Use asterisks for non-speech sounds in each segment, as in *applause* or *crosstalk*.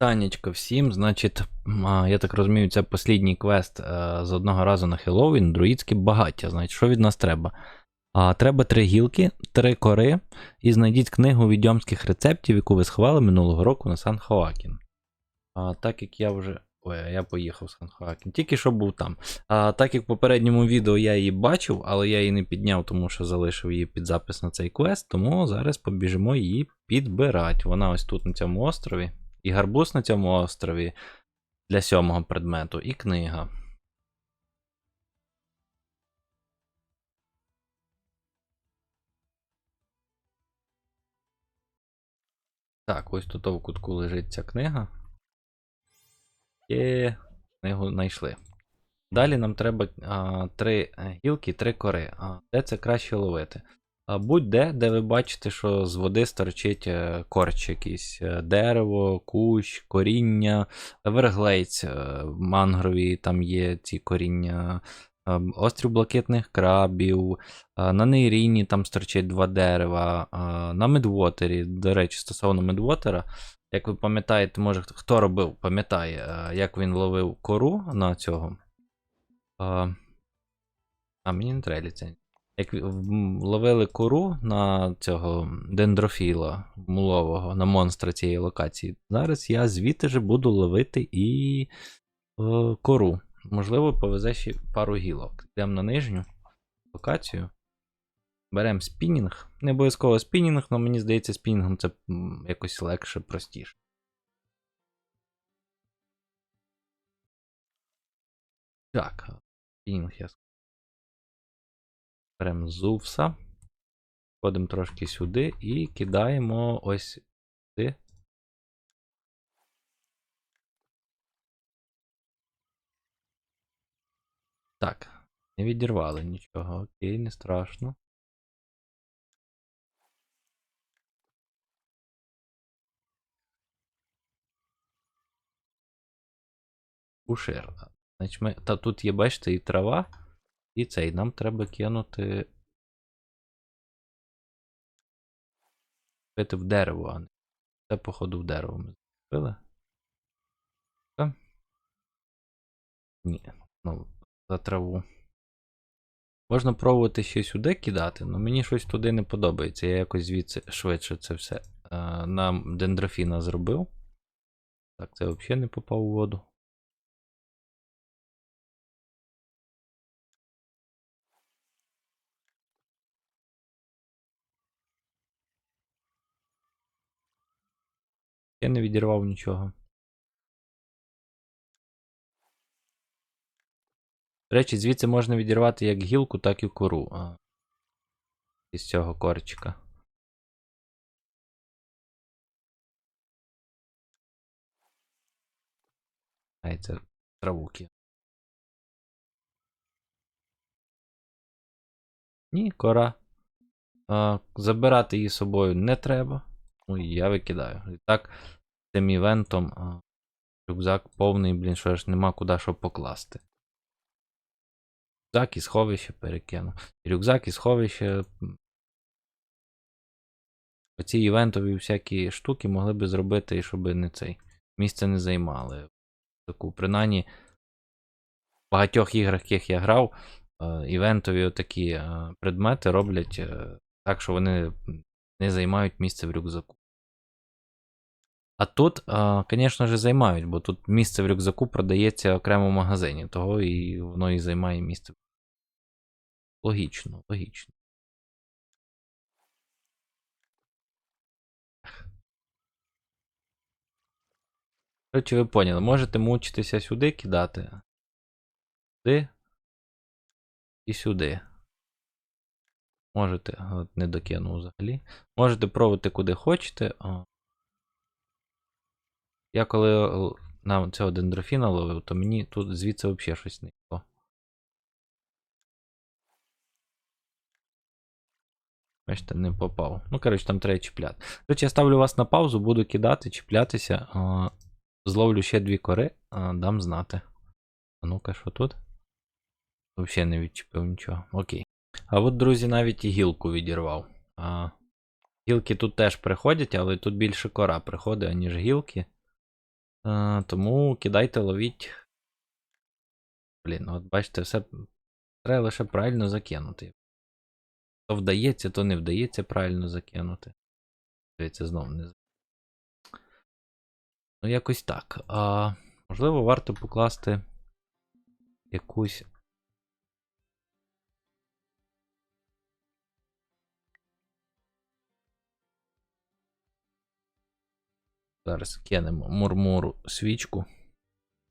Танечко всім, значить, я так розумію, це послідній квест е, з одного разу на Хеллоуін, друїдське багаття. Значить, що від нас треба? А, треба три гілки, три кори, і знайдіть книгу відьомських рецептів, яку ви сховали минулого року на Сан Хоакін. А, так як я вже. Ой, я поїхав в Сан Хоакін. Тільки що був там. А, так як в попередньому відео я її бачив, але я її не підняв, тому що залишив її під запис на цей квест, тому зараз побіжимо її підбирати. Вона ось тут на цьому острові. І гарбуз на цьому острові для сьомого предмету, і книга. Так, ось тут в кутку лежить ця книга. І книгу знайшли. Далі нам треба а, три гілки, три кори. А, де це краще ловити? Будь-де, де ви бачите, що з води сторчить е, корч якийсь. Е, Дерево, кущ, коріння, верглейць, е, мангрові, там є ці коріння, острів блакитних крабів, на нейріні там сторчить два дерева, на медвотері, до речі, стосовно медвотера. Як ви пам'ятаєте, може хто- робив, пам'ятає, як він ловив кору на цього. А, мені не треба ліцензія. Як ловили кору на цього дендрофіла мулового, на монстра цієї локації. Зараз я звідти же буду ловити і е, кору. Можливо, повезе ще пару гілок. Йдемо на нижню локацію. Беремо спінінг. Не обов'язково спінінг, але мені здається, спінінгом це якось легше, простіше. Так, спінінг я Беремо Зувса. Ходимо трошки сюди і кидаємо ось сюди. Так, не відірвали нічого. Окей, не страшно. Пушир. Значить, ми... Та тут є, бачите, і трава, і цей. Нам треба кинути. Бити в дерево, а не. Це, походу, в дерево ми зробили. Так? Ні, ну, за траву. Можна пробувати ще сюди кидати, але мені щось туди не подобається. Я якось звідси швидше це все е, на дендрофіна зробив. Так, це взагалі не попав у воду. Я не відірвав нічого. До речі, звідси можна відірвати як гілку, так і кору. А, із цього корчика. Ай, це травуки. Ні, кора. А, забирати її з собою не треба. Ну і я викидаю. І так, цим івентом рюкзак повний, блін, що ж нема куди що покласти. Рюкзак і сховище перекину. Рюкзак і сховище. Оці івентові всякі штуки могли би зробити, і щоб не цей місце не займали. Таку, принаймні, в багатьох іграх, яких я грав, івентові отакі предмети роблять е, так, що вони не займають місце в рюкзаку. А тут, звісно ж, займають, бо тут місце в рюкзаку продається окремо в магазині, того і воно і займає місце. Логічно, логічно. Коротше, ви поняли, можете мучитися сюди кидати. Сюди. І сюди. Можете, от не докинув взагалі. Можете пробувати куди хочете. Я коли л- на цього дендрофіна ловив, то мені тут звідси взагалі щось не йшло. Бачите, не попав. Ну, коротше, там треба чіпляти. Коротше, я ставлю вас на паузу, буду кидати, чіплятися. Зловлю ще дві кори, дам знати. А ну-ка, що тут? Взагалі не відчепив нічого. Окей. А от, друзі, навіть і гілку відірвав. Гілки тут теж приходять, але тут більше кора приходить, аніж гілки. Е, тому кидайте, ловіть. Блін, от бачите, все треба лише правильно закинути. То вдається, то не вдається правильно закинути. Дивіться, знову не. Ну, якось так. А, можливо, варто покласти якусь. Зараз кинемо мурмуру свічку.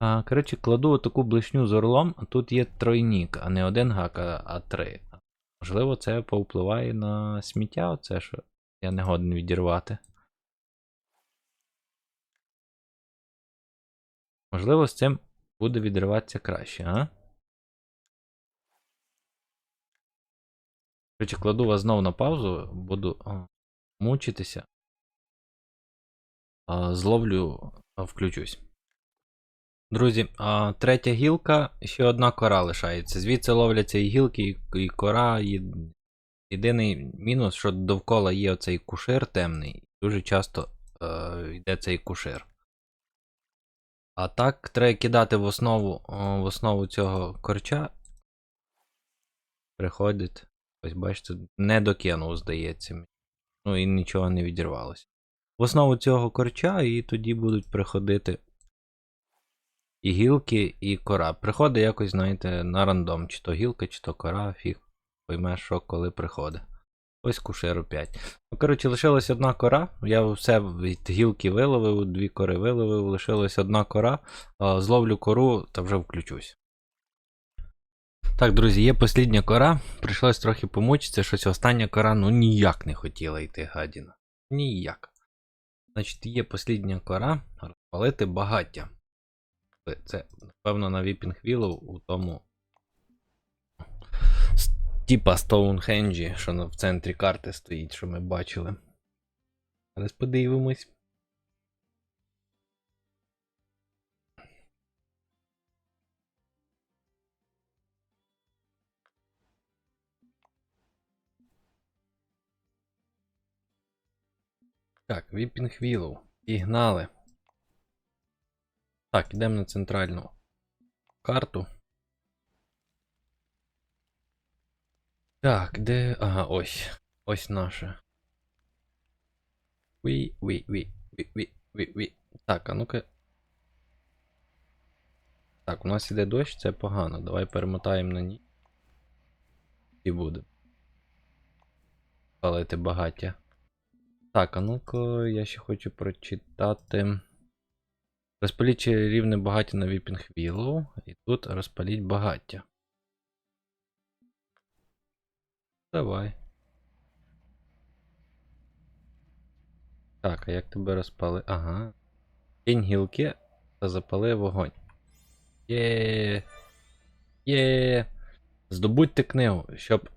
А, коротше, кладу таку блишню з орлом, а тут є тройнік, а не один гак, а три. Можливо, це повпливає на сміття, оце що я не годен відірвати. Можливо, з цим буде відриватися краще, а? Коротше, кладу вас знову на паузу, буду мучитися. Зловлю, включусь. Друзі, третя гілка, ще одна кора лишається. Звідси ловляться і гілки, і, кора. Єдиний мінус, що довкола є оцей кушир темний, дуже часто йде цей кушир. А так, треба кидати в основу, в основу цього корча. Приходить. Ось бачите, не докинув, здається. Ну і нічого не відірвалося. В основу цього корча, і тоді будуть приходити і гілки, і кора. Приходить якось, знаєте, на рандом, чи то гілка, чи то кора, фіг поймеш, що коли приходить. Ось кушеру 5. Ну, коротше, лишилась одна кора. Я все від гілки виловив, дві кори виловив, лишилась одна кора. Зловлю кору та вже включусь. Так, друзі, є послідня кора. Прийшлось трохи помучитися, щось остання кора ну ніяк не хотіла йти гадіна. Ніяк. Значить, є послідня кора розпалити багаття. Це, напевно, на Віпінг Віллоу у тому. Типа Стоунхенджі, що в центрі карти стоїть, що ми бачили. Зараз подивимось. Так, Віпінг Віллоу. Пігнали. Так, йдемо на центральну карту. Так, де. Ага, ось. Ось наше. Уі, уі, уі, уі, уі, уі, уі. Так, а ну-ка. Так, у нас іде дощ, це погано. Давай перемотаємо на ній. І буде. Палити багаття. Так, а ну-ка, я ще хочу прочитати. Розпаліть рівне багаття на Віпінг Віллоу. І тут розпаліть багаття. Давай. Так, а як тебе розпали? Ага. Кинь гілки та запали вогонь. Є. Є. Здобудьте книгу. Щоб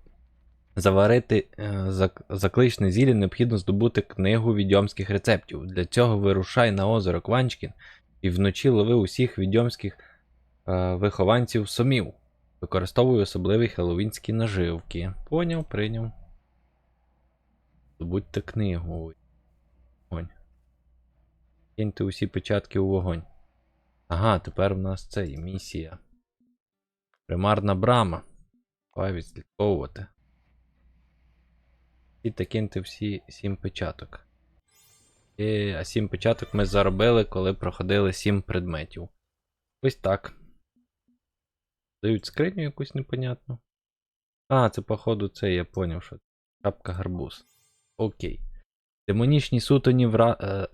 заварити е, зак- закличне зілля, необхідно здобути книгу відьомських рецептів. Для цього вирушай на озеро Кванчкін і вночі лови усіх відьомських е, вихованців сомів. Використовуй особливі хеллоуінські наживки. Поняв, прийняв. Здобудьте книгу. Вогонь. Киньте усі печатки у вогонь. Ага, тепер в нас це і місія. Примарна брама. Давай відслідковувати. І та всі сім печаток. І, а сім печаток ми заробили, коли проходили сім предметів. Ось так. Дають скриню якусь непонятну. А, це, походу, це я поняв, що шапка гарбуз. Окей. Демонічні сутані вра... е,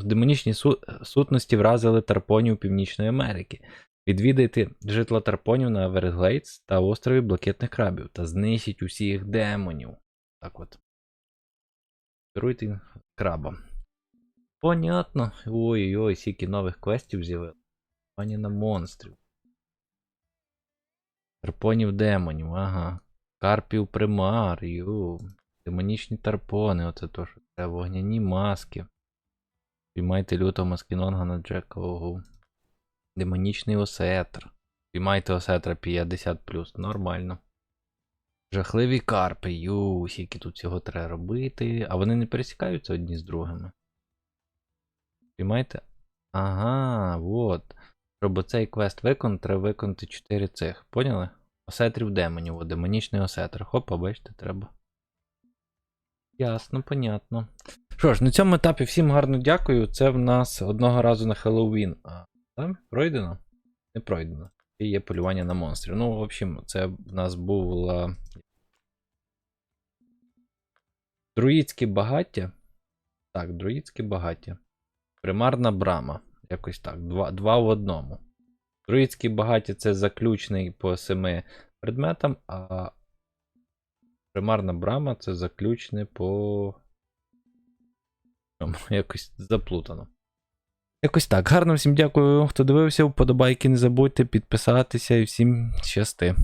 *clears throat* Демонічні су... сутності вразили тарпонів Північної Америки. Відвідайте житла тарпонів на Everglades та острові Блакитних крабів та знищіть усіх демонів. Так от. Керуйте крабом. Понятно. Ой-ой-ой, скільки нових квестів з'явилось. Пані на монстрів. Тарпонів демонів, ага. Карпів примар, ю. Демонічні тарпони, оце то, що треба. Вогняні маски. Піймайте лютого маскінонга на Джека Ого. Демонічний осетр. Піймайте осетра 50 Нормально. Жахливі карпи, ю, скільки тут цього треба робити. А вони не пересікаються одні з другими. Піймайте Ага, от. Щоб цей квест виконати, треба виконати 4 цих. Поняли? Осетрів демонів, демонічний осетр. Хопа, бачите, треба. Ясно, понятно. Що ж, на цьому етапі всім гарно дякую. Це в нас одного разу на Хеллоуін. А, там пройдено? Не пройдено. І є полювання на монстрів. Ну, в общем, це в нас було. Друїдське багаття. Так, друїдське багаття. Примарна брама. Якось так. Два, два в одному. Друїдське багаття це заключний по семи предметам, а примарна брама це заключне по. *laughs* Якось заплутано. Якось так. Гарно всім дякую, хто дивився. Вподобайки не забудьте підписатися і всім щасти.